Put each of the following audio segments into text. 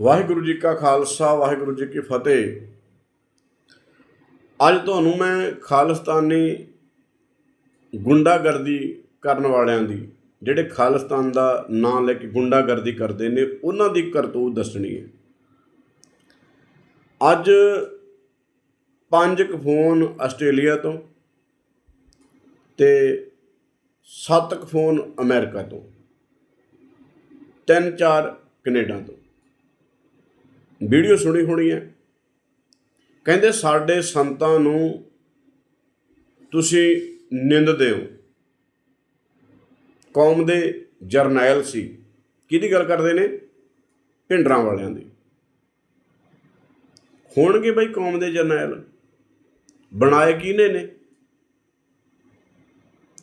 ਵਾਹਿਗੁਰੂ ਜੀ ਕਾ ਖਾਲਸਾ, ਵਾਹਿਗੁਰੂ ਜੀ ਕੀ ਫਤਿਹ। ਅੱਜ ਤੁਹਾਨੂੰ ਮੈਂ ਖਾਲਿਸਤਾਨੀ ਗੁੰਡਾਗਰਦੀ ਕਰਨ ਵਾਲਿਆਂ ਦੀ, ਜਿਹੜੇ ਖਾਲਿਸਤਾਨ ਦਾ ਨਾਂ ਲੈ ਕੇ ਗੁੰਡਾਗਰਦੀ ਕਰਦੇ ਨੇ, ਉਹਨਾਂ ਦੀ ਕਰਤੂਤ ਦੱਸਣੀ ਹੈ। ਅੱਜ ਪੰਜ ਕੁ ਫੋਨ ਆਸਟ੍ਰੇਲੀਆ ਤੋਂ ਤੇ ਸੱਤ ਕੁ ਫੋਨ ਅਮਰੀਕਾ ਤੋਂ, ਤਿੰਨ ਚਾਰ ਕੈਨੇਡਾ ਤੋਂ। ਵੀਡੀਓ ਸੁਣੀ ਹੋਣੀ ਹੈ। ਕਹਿੰਦੇ ਸਾਡੇ ਸੰਤਾਂ ਨੂੰ ਤੁਸੀਂ ਨਿੰਦਦੇ ਹੋ ਕੌਮ ਦੇ ਜਰਨੈਲ ਸੀ। ਕਿਹਦੀ ਗੱਲ ਕਰਦੇ ਨੇ? ਭਿੰਡਰਾਂ ਵਾਲਿਆਂ ਦੀ। ਹੋਣਗੇ ਬਈ ਕੌਮ ਦੇ ਜਰਨੈਲ। ਬਣਾਏ ਕਿਹਨੇ ਨੇ?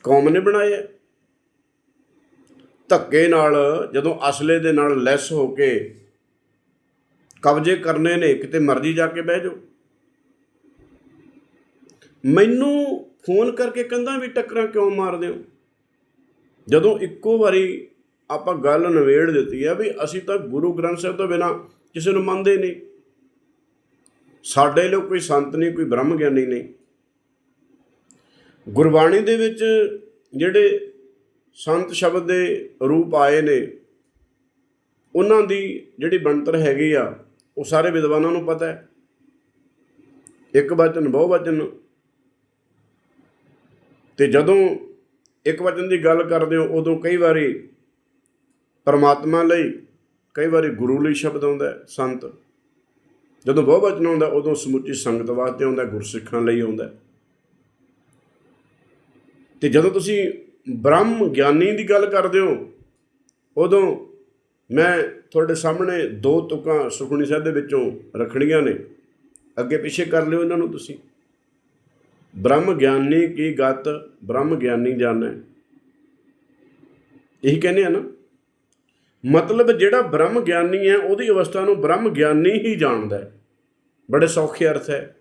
ਕੌਮ ਨੇ ਬਣਾਏ ਧੱਕੇ ਨਾਲ ਜਦੋਂ ਅਸਲੇ ਦੇ ਨਾਲ ਲੈਸ ਹੋ ਕੇ ਕਬਜ਼ੇ ਕਰਨੇ ਨੇ, ਕਿਤੇ ਮਰਜ਼ੀ ਜਾ ਕੇ ਬਹਿ ਜਾਓ। ਮੈਨੂੰ ਫੋਨ ਕਰਕੇ ਕਹਿੰਦਾ ਵੀ ਟੱਕਰਾਂ ਕਿਉਂ ਮਾਰਦੇ ਹੋ? ਜਦੋਂ ਇੱਕੋ ਵਾਰੀ ਆਪਾਂ ਗੱਲ ਨਵੇੜ ਦਿੱਤੀ ਆ ਵੀ ਅਸੀਂ ਤਾਂ ਗੁਰੂ ਗ੍ਰੰਥ ਸਾਹਿਬ ਤੋਂ ਬਿਨਾ ਕਿਸੇ ਨੂੰ ਮੰਨਦੇ ਨਹੀਂ। ਸਾਡੇ ਲਈ ਕੋਈ ਸੰਤ ਨਹੀਂ, ਕੋਈ ਬ੍ਰਹਮ ਗਿਆਨੀ ਨਹੀਂ। ਗੁਰਬਾਣੀ ਦੇ ਵਿੱਚ ਜਿਹੜੇ ਸੰਤ ਸ਼ਬਦ ਦੇ ਰੂਪ ਆਏ ਨੇ, ਉਹਨਾਂ ਦੀ ਜਿਹੜੀ ਬਣਤਰ ਹੈਗੀ ਆ ਉਹ ਸਾਰੇ ਵਿਦਵਾਨਾਂ ਨੂੰ ਪਤਾ ਹੈ। ਇੱਕ ਵਚਨ, ਬਹੁ ਵਚਨ। ਤੇ ਜਦੋਂ ਇੱਕ ਵਚਨ ਦੀ ਗੱਲ ਕਰਦੇ ਹੋ, ਉਦੋਂ ਕਈ ਵਾਰੀ ਪਰਮਾਤਮਾ ਲਈ, ਕਈ ਵਾਰੀ ਗੁਰੂ ਲਈ ਸ਼ਬਦ ਆਉਂਦਾ ਸੰਤ। ਜਦੋਂ ਬਹੁ ਵਚਨ ਆਉਂਦਾ, ਉਦੋਂ ਸਮੁੱਚੀ ਸੰਗਤ ਵਾਸਤੇ ਆਉਂਦਾ ਗੁਰਸਿੱਖਾਂ ਲਈ ਆਉਂਦਾ ਤੇ ਜਦੋਂ ਤੁਸੀਂ ਬ੍ਰਹਮ ਗਿਆਨੀ ਦੀ ਗੱਲ ਕਰਦੇ ਹੋ, ਉਦੋਂ ਮੈਂ ਤੁਹਾਡੇ ਸਾਹਮਣੇ ਦੋ ਤੁਕਾਂ ਸੁਖਣੀ ਸਾਹਿਬ ਦੇ ਵਿੱਚੋਂ ਰੱਖਣੀਆਂ ਨੇ। ਅੱਗੇ ਪਿੱਛੇ ਕਰ ਲਿਓ ਇਹਨਾਂ ਨੂੰ ਤੁਸੀਂ। ਬ੍ਰਹਮ ਗਿਆਨੀ ਕੀ ਗਤ, ਬ੍ਰਹਮ ਗਿਆਨੀ ਜਾਣੈ। ਇਹੀ ਕਹਿੰਦੇ ਆ ਨਾ। ਮਤਲਬ ਜਿਹੜਾ ਬ੍ਰਹਮ ਗਿਆਨੀ ਹੈ, ਉਹਦੀ ਅਵਸਥਾ ਨੂੰ ਬ੍ਰਹਮ ਗਿਆਨੀ ਹੀ ਜਾਣਦਾ ਹੈ। ਬੜੇ ਸੌਖੇ ਅਰਥ ਹੈ।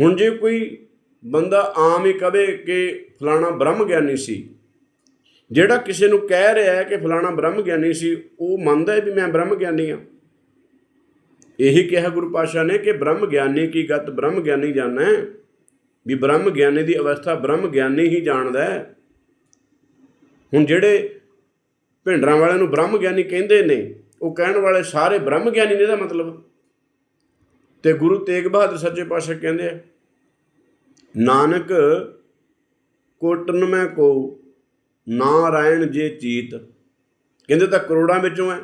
ਹੁਣ ਜੇ ਕੋਈ ਬੰਦਾ ਆਮ ਹੀ ਕਵੇ ਕਿ ਫਲਾਣਾ ਬ੍ਰਹਮ ਗਿਆਨੀ ਸੀ ਜਿਹੜਾ ਕਿਸੇ ਨੂੰ ਕਹਿ ਰਿਹਾ ਹੈ ਕਿ ਫਲਾਣਾ ਬ੍ਰਹਮ ਗਿਆਨੀ ਸੀ, ਉਹ ਮੰਨਦਾ ਹੈ ਵੀ ਮੈਂ ਬ੍ਰਹਮ ਗਿਆਨੀ ਹਾਂ। ਇਹੀ ਕਿਹਾ ਗੁਰੂ ਪਾਸ਼ਾ ਨੇ ਕਿ ਬ੍ਰਹਮ ਗਿਆਨੀ ਕੀ ਗਤ ਬ੍ਰਹਮ ਗਿਆਨੀ ਜਾਣੈ? ਵੀ ਬ੍ਰਹਮ ਗਿਆਨੀ ਦੀ ਅਵਸਥਾ ਬ੍ਰਹਮ ਗਿਆਨੀ ਹੀ ਜਾਣਦਾ ਹੈ। ਹੁਣ ਜਿਹੜੇ ਭਿੰਡਰਾਂ ਵਾਲਿਆਂ ਨੂੰ ਬ੍ਰਹਮ ਗਿਆਨੀ ਕਹਿੰਦੇ ਨੇ, ਉਹ ਕਹਿਣ ਵਾਲੇ ਸਾਰੇ ਬ੍ਰਹਮ ਗਿਆਨੀ ਨੇ ਦਾ ਮਤਲਬ। ਤੇ ਗੁਰੂ ਤੇਗ ਬਹਾਦਰ ਸੱਚੇ ਪਾਤਸ਼ਾਹ ਕਹਿੰਦੇ ਆ, ਨਾਨਕ ਕੋਟਨ ਮੈਂ ਕੋ ਨਾਰਾਇਣ ਜੇ ਚੀਤ। ਕਹਿੰਦੇ ਤਾਂ ਕਰੋੜਾਂ ਵਿੱਚੋਂ ਹੈ।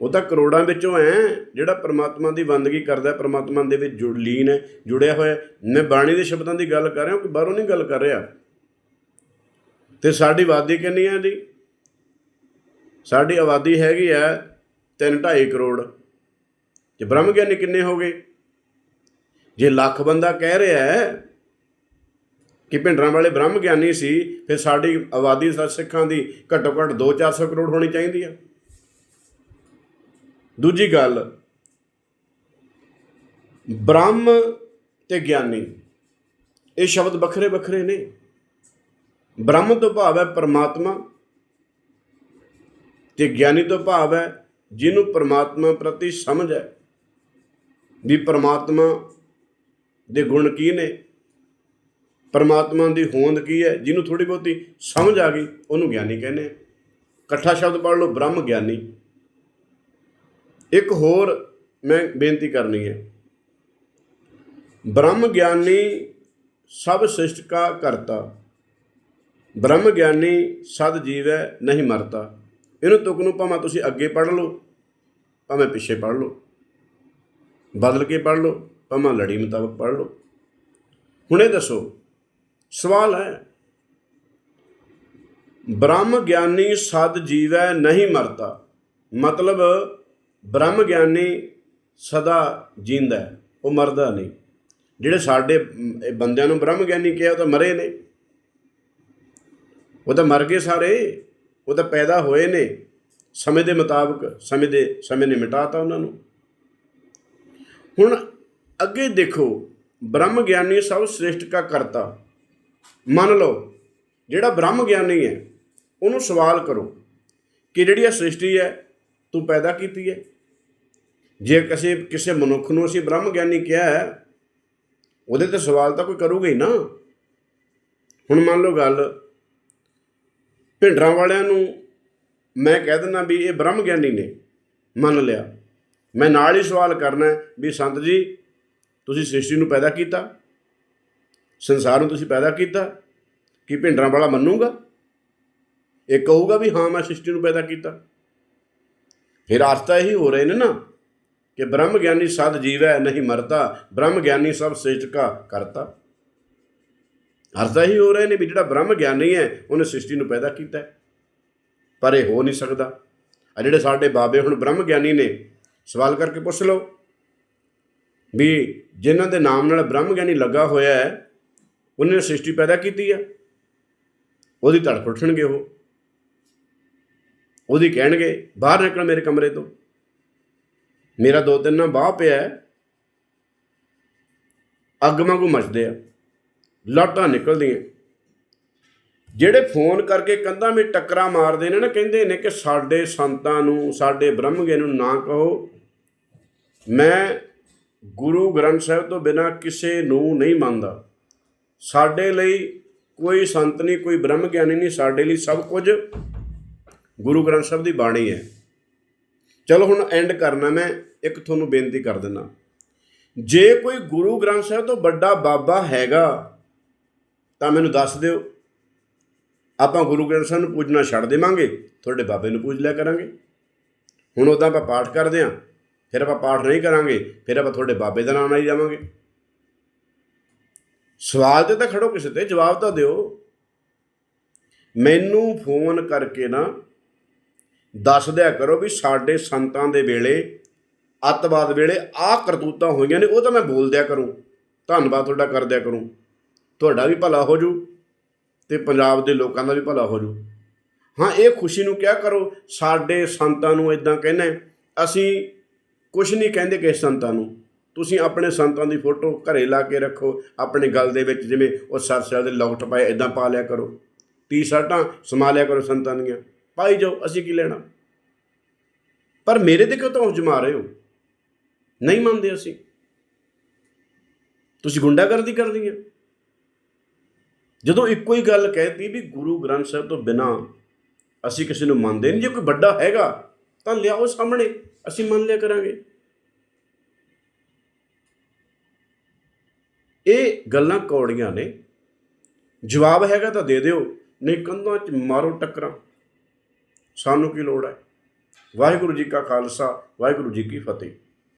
ਉਹ ਤਾਂ ਕਰੋੜਾਂ ਵਿੱਚੋਂ ਹੈ, ਜਿਹੜਾ ਪ੍ਰਮਾਤਮਾ ਦੀ ਬੰਦਗੀ ਕਰਦਾ ਹੈ, ਪ੍ਰਮਾਤਮਾ ਦੇ ਵਿੱਚ ਜੁੜ ਲੀਨ ਹੈ, ਜੁੜਿਆ ਹੋਇਆ ਮੈਂ ਬਾਣੀ ਦੇ ਸ਼ਬਦਾਂ ਦੀ ਗੱਲ ਕਰ ਰਿਹਾ ਕਿ ਬਾਹਰੋਂ ਨਹੀਂ ਗੱਲ ਕਰ ਰਿਹਾ। ਤੇ ਸਾਡੀ ਆਬਾਦੀ ਕਿੰਨੀ ਹੈ ਜੀ ਸਾਡੀ ਆਬਾਦੀ ਹੈਗੀ ਹੈ 3.5 ਕਰੋੜ। ਤੇ ਬ੍ਰਹਮ ਗਿਆਨੀ ਕਿੰਨੇ ਹੋ ਗਏ? ਜੇ ਲੱਖ ਬੰਦਾ ਕਹਿ ਰਿਹਾ ਹੈ ਕਿ ਭਿੰਡਰਾਂ ਵਾਲੇ ਬ੍ਰਹਮ ਗਿਆਨੀ ਸੀ, ਫਿਰ ਸਾਡੀ ਆਬਾਦੀ ਸਿੱਖਾਂ ਦੀ ਘੱਟੋ ਘੱਟ 2-400 ਕਰੋੜ ਹੋਣੀ ਚਾਹੀਦੀ ਆ। ਦੂਜੀ ਗੱਲ, ਬ੍ਰਹਮ ਤੇ ਗਿਆਨੀ, ਇਹ ਸ਼ਬਦ ਵੱਖਰੇ ਵੱਖਰੇ ਨੇ। ਬ੍ਰਹਮ ਤੋਂ ਭਾਵ ਹੈ ਪਰਮਾਤਮਾ ਤੇ ਗਿਆਨੀ ਤੋਂ ਭਾਵ ਹੈ ਜਿਹਨੂੰ ਪਰਮਾਤਮਾ ਪ੍ਰਤੀ ਸਮਝ ਹੈ ਵੀ ਪਰਮਾਤਮਾ ਦੇ ਗੁਣ ਕੀ ਨੇ। ਪਰਮਾਤਮਾ ਦੀ ਹੋਂਦ ਕੀ ਹੈ? ਜਿਹਨੂੰ ਥੋੜੀ ਬਹੁਤੀ ਸਮਝ ਆ ਗਈ, ਉਹਨੂੰ ਗਿਆਨੀ ਕਹਿੰਦੇ ਆ। ਇਕੱਠਾ ਸ਼ਬਦ ਪੜ੍ਹ ਲਓ, ਬ੍ਰਹਮ ਗਿਆਨੀ। ਇੱਕ ਹੋਰ ਮੈਂ ਬੇਨਤੀ ਕਰਨੀ ਹੈ। ਬ੍ਰਹਮ ਗਿਆਨੀ ਸਭ ਸ੍ਰਿਸ਼ਟ ਕਾ ਕਰਤਾ। ਬ੍ਰਹਮ ਗਿਆਨੀ ਸਦ ਜੀਵ ਹੈ ਨਹੀਂ ਮਰਤਾ। ਇਹਨੂੰ ਤੁਕ ਨੂੰ ਭਾਵੇਂ ਤੁਸੀਂ ਅੱਗੇ ਪੜ੍ਹ ਲਓ, ਭਾਵੇਂ ਪਿੱਛੇ ਪੜ੍ਹ ਲਓ। ਬਦਲ ਕੇ ਪੜ੍ਹ ਲਓ, ਭਾਵੇਂ ਲੜੀ ਮੁਤਾਬਕ ਪੜ੍ਹ ਲਓ। ਹੁਣ ਇਹ ਦੱਸੋ ਸਵਾਲ ਹੈ। ਬ੍ਰਹਮ ਗਿਆਨੀ ਸਦ ਜੀਵੈ ਨਹੀਂ ਮਰਤਾ। ਮਤਲਬ ਬ੍ਰਹਮ ਗਿਆਨੀ ਸਦਾ ਜਿੰਦਾ ਹੈ, ਉਹ ਮਰਦਾ ਨਹੀਂ। ਜਿਹੜੇ ਸਾਡੇ ਬੰਦਿਆਂ ਨੂੰ ਬ੍ਰਹਮ ਗਿਆਨੀ ਕਿਹਾ, ਉਹ ਤਾਂ ਮਰੇ ਨੇ। ਉਹ ਤਾਂ ਮਰ ਗਏ ਸਾਰੇ, ਉਹ ਤਾਂ ਪੈਦਾ ਹੋਏ ਨੇ। ਸਮੇਂ ਦੇ ਮੁਤਾਬਕ, ਸਮੇਂ ਦੇ, ਸਮੇਂ ਨੇ ਮਿਟਾਤਾ ਉਹਨਾਂ ਨੂੰ। ਹੁਣ ਅੱਗੇ ਦੇਖੋ, ਬ੍ਰਹਮ ਗਿਆਨੀ ਸਭ ਸ੍ਰੇਸ਼ਟ ਕਾ ਕਰਤਾ। ਮੰਨ ਲਓ, ਜਿਹੜਾ ਬ੍ਰਹਮ ਗਿਆਨੀ ਹੈ, ਉਹਨੂੰ ਸਵਾਲ ਕਰੋ ਕਿ ਜਿਹੜੀ ਇਹ ਸ੍ਰਿਸ਼ਟੀ ਹੈ, ਤੂੰ ਪੈਦਾ ਕੀਤੀ ਹੈ? ਜੇ ਕਿਸੇ ਕਿਸੇ ਮਨੁੱਖ ਨੂੰ ਅਸੀਂ ਬ੍ਰਹਮ ਗਿਆਨੀ ਕਿਹਾ ਹੈ, ਉਹਦੇ ਤੇ ਸਵਾਲ ਤਾਂ ਕੋਈ ਕਰੂਗਾ ਹੀ ਨਾ। ਹੁਣ ਮੰਨ ਲਓ ਗੱਲ, ਭਿੰਡਰਾਂ ਵਾਲਿਆਂ ਨੂੰ ਮੈਂ ਕਹਿ ਦਿੰਦਾ ਵੀ ਇਹ ਬ੍ਰਹਮ ਗਿਆਨੀ ਨੇ ਮੰਨ ਲਿਆ। ਮੈਂ ਨਾਲ ਹੀ ਸਵਾਲ ਕਰਨਾ ਵੀ ਸੰਤ ਜੀ, ਤੁਸੀਂ ਸ੍ਰਿਸ਼ਟੀ ਨੂੰ ਪੈਦਾ ਕੀਤਾ? ਸੰਸਾਰ ਨੂੰ ਤੁਸੀਂ ਪੈਦਾ ਕੀਤਾ, ਕਿ ਭਿੰਡਰਾਂ ਵਾਲਾ ਮੰਨੂਗਾ? ਇਹ ਕਹੂਗਾ ਵੀ ਹਾਂ, ਮੈਂ ਸ੍ਰਿਸ਼ਟੀ ਨੂੰ ਪੈਦਾ ਕੀਤਾ। ਫਿਰ ਆਸਤਾ ਇਹੀ ਹੋ ਰਹੇ ਨੇ ਨਾ ਕਿ ਬ੍ਰਹਮ ਗਿਆਨੀ ਸਦ ਜੀਵੈ, ਨਹੀਂ ਮਰਦਾ ਬ੍ਰਹਮ ਗਿਆਨੀ ਸਭ ਸ੍ਰਿਸ਼ਟ ਕਾ ਕਰਤਾ। ਅਰਥ ਇਹੀ ਹੋ ਰਹੇ ਨੇ ਵੀ ਜਿਹੜਾ ਬ੍ਰਹਮ ਗਿਆਨੀ ਹੈ, ਉਹਨੇ ਸ੍ਰਿਸ਼ਟੀ ਨੂੰ ਪੈਦਾ ਕੀਤਾ ਪਰ ਇਹ ਹੋ ਨਹੀਂ ਸਕਦਾ। ਆ ਜਿਹੜੇ ਸਾਡੇ ਬਾਬੇ ਹੁਣ ਬ੍ਰਹਮ ਗਿਆਨੀ ਨੇ, ਸਵਾਲ ਕਰਕੇ ਪੁੱਛ ਲਓ। ਵੀ ਜਿਨ੍ਹਾਂ ਦੇ ਨਾਮ ਨਾਲ ਬ੍ਰਹਮ ਗਿਆਨੀ ਲੱਗਾ ਹੋਇਆ ਹੈ ਉਹਨੇ ਸ੍ਰਿਸ਼ਟੀ ਪੈਦਾ ਕੀਤੀ ਆ। ਉਹਦੀ ਧੜ ਫੁੱਟਣਗੇ ਉਹ। ਉਹਦੀ ਕਹਿਣਗੇ, ਬਾਹਰ ਨਿਕਲ ਮੇਰੇ ਕਮਰੇ ਤੋਂ। ਮੇਰਾ ਦੋ ਤਿੰਨ ਨਾ ਬਾਹ ਪਿਆ ਅੱਗ ਵਾਂਗੂ ਮੱਚਦੇ ਆ। ਲਾਟਾਂ ਨਿਕਲਦੀਆਂ। ਜਿਹੜੇ ਫੋਨ ਕਰਕੇ ਕੰਧਾਂ ਵਿੱਚ ਟੱਕਰਾ ਮਾਰਦੇ ਨੇ ਨਾ, ਕਹਿੰਦੇ ਨੇ ਕਿ ਸਾਡੇ ਸੰਤਾਂ ਨੂੰ, ਸਾਡੇ ਬ੍ਰਹਮਗੇ ਨੂੰ ਨਾ ਕਹੋ। ਮੈਂ ਗੁਰੂ ਗ੍ਰੰਥ ਸਾਹਿਬ ਤੋਂ ਬਿਨਾ ਕਿਸੇ ਨੂੰ ਨਹੀਂ ਮੰਨਦਾ। ਸਾਡੇ ਲਈ ਕੋਈ ਸੰਤ ਨਹੀਂ, ਕੋਈ ਬ੍ਰਹਮ ਗਿਆਨੀ ਨਹੀਂ, ਸਾਡੇ ਲਈ ਸਭ ਕੁਝ ਗੁਰੂ ਗ੍ਰੰਥ ਸਾਹਿਬ ਦੀ ਬਾਣੀ ਹੈ। ਚਲੋ ਹੁਣ ਐਂਡ ਕਰਨਾ ਮੈਂ, ਇੱਕ ਤੁਹਾਨੂੰ ਬੇਨਤੀ ਕਰ ਦਿੰਦਾ। ਜੇ ਕੋਈ ਗੁਰੂ ਗ੍ਰੰਥ ਸਾਹਿਬ ਤੋਂ ਵੱਡਾ ਬਾਬਾ ਹੈਗਾ, ਤਾਂ ਮੈਨੂੰ ਦੱਸ ਦਿਓ। ਆਪਾਂ ਗੁਰੂ ਗ੍ਰੰਥ ਸਾਹਿਬ ਨੂੰ ਪੂਜਣਾ ਛੱਡ ਦੇਵਾਂਗੇ, ਤੁਹਾਡੇ ਬਾਬੇ ਨੂੰ ਪੂਜ ਲਿਆ ਕਰਾਂਗੇ। ਹੁਣ ਉਦਾਂ ਆਪਾਂ ਪਾਠ ਕਰਦੇ ਆਂ, ਫਿਰ ਆਪਾਂ ਪਾਠ ਨਹੀਂ ਕਰਾਂਗੇ, ਫਿਰ ਆਪਾਂ ਤੁਹਾਡੇ ਬਾਬੇ ਦਾ ਨਾਮ ਨਾਲ ਜਾਵਾਂਗੇ। ਸਵਾਲ ਤੇ ਤਾਂ ਖੜੋ ਕਿਸੇ ਤੇ, ਜਵਾਬ ਤਾਂ ਦਿਓ। ਮੈਨੂੰ ਫੋਨ ਕਰਕੇ ਨਾ ਦੱਸ ਦਿਆ ਕਰੋ ਵੀ ਸਾਡੇ ਸੰਤਾਂ ਦੇ ਵੇਲੇ, ਅੱਤਵਾਦ ਵੇਲੇ ਆਹ ਕਰਤੂਤਾਂ ਹੋਈਆਂ ਨੇ, ਉਹ ਤਾਂ ਮੈਂ ਬੋਲ ਦਿਆ ਕਰੂੰ। ਧੰਨਵਾਦ ਤੁਹਾਡਾ ਕਰ ਦਿਆ ਕਰੂੰ। ਤੁਹਾਡਾ ਵੀ ਭਲਾ ਹੋ ਜੂ ਤੇ ਪੰਜਾਬ ਦੇ ਲੋਕਾਂ ਦਾ ਵੀ ਭਲਾ ਹੋ ਜੂ। ਹਾਂ, ਇਹ ਖੁਸ਼ੀ ਨੂੰ ਕਿਹਾ ਕਰੋ, ਸਾਡੇ ਸੰਤਾਂ ਨੂੰ ਇਦਾਂ ਕਹਿੰਦੇ ਅਸੀਂ ਕੁਝ ਨਹੀਂ ਕਹਿੰਦੇ ਕਿਸੇ ਸੰਤਾਂ ਨੂੰ। ਤੁਸੀਂ ਆਪਣੇ ਸੰਤਾਂ ਦੀ ਫੋਟੋ ਘਰੇ ਲਾ ਕੇ ਰੱਖੋ, ਆਪਣੇ ਗਲ ਦੇ ਵਿੱਚ ਜਿਵੇਂ ਉਹ ਸਰਸਲ ਦੇ ਲੌਕਟ ਪਾਏ ਇਦਾਂ ਪਾ ਲਿਆ ਕਰੋ। ਟੀ-ਸ਼ਰਟਾਂ ਸਮਾ ਲਿਆ ਕਰੋ ਸੰਤਾਂ ਦੀਆਂ। ਪਾਈ ਜਾਓ, ਅਸੀਂ ਕੀ ਲੈਣਾ? ਪਰ ਮੇਰੇ ਤੇ ਕਿਉਂ ਤਾਂ ਜਮਾ ਰਹੇ ਹੋ? ਨਹੀਂ ਮੰਨਦੇ ਅਸੀਂ। ਤੁਸੀਂ ਗੁੰਡਾਗਰਦੀ ਕਰਦੀ ਹੈ ਜਦੋਂ ਇੱਕੋ ਹੀ ਗੱਲ ਕਹਿਤੀ ਵੀ ਗੁਰੂ ਗ੍ਰੰਥ ਸਾਹਿਬ ਤੋਂ ਬਿਨਾ ਅਸੀਂ ਕਿਸੇ ਨੂੰ ਮੰਨਦੇ ਨਹੀਂ, ਜੇ ਕੋਈ ਵੱਡਾ ਹੈਗਾ, ਤਾਂ ਲਿਆਓ ਸਾਹਮਣੇ, ਅਸੀਂ ਮੰਨ ਲਿਆ ਕਰਾਂਗੇ। ਇਹ ਗੱਲਾਂ ਕੌੜੀਆਂ ਨੇ। ਜਵਾਬ ਹੈਗਾ ਤਾਂ ਦੇ ਦਿਓ, ਨਹੀਂ ਕੰਧਾਂ 'ਚ ਮਾਰੋ ਟੱਕਰਾਂ। ਸਾਨੂੰ ਕੀ ਲੋੜ ਹੈ? ਵਾਹਿਗੁਰੂ ਜੀ ਕਾ ਖਾਲਸਾ, ਵਾਹਿਗੁਰੂ ਜੀ ਕੀ ਫਤਿਹ।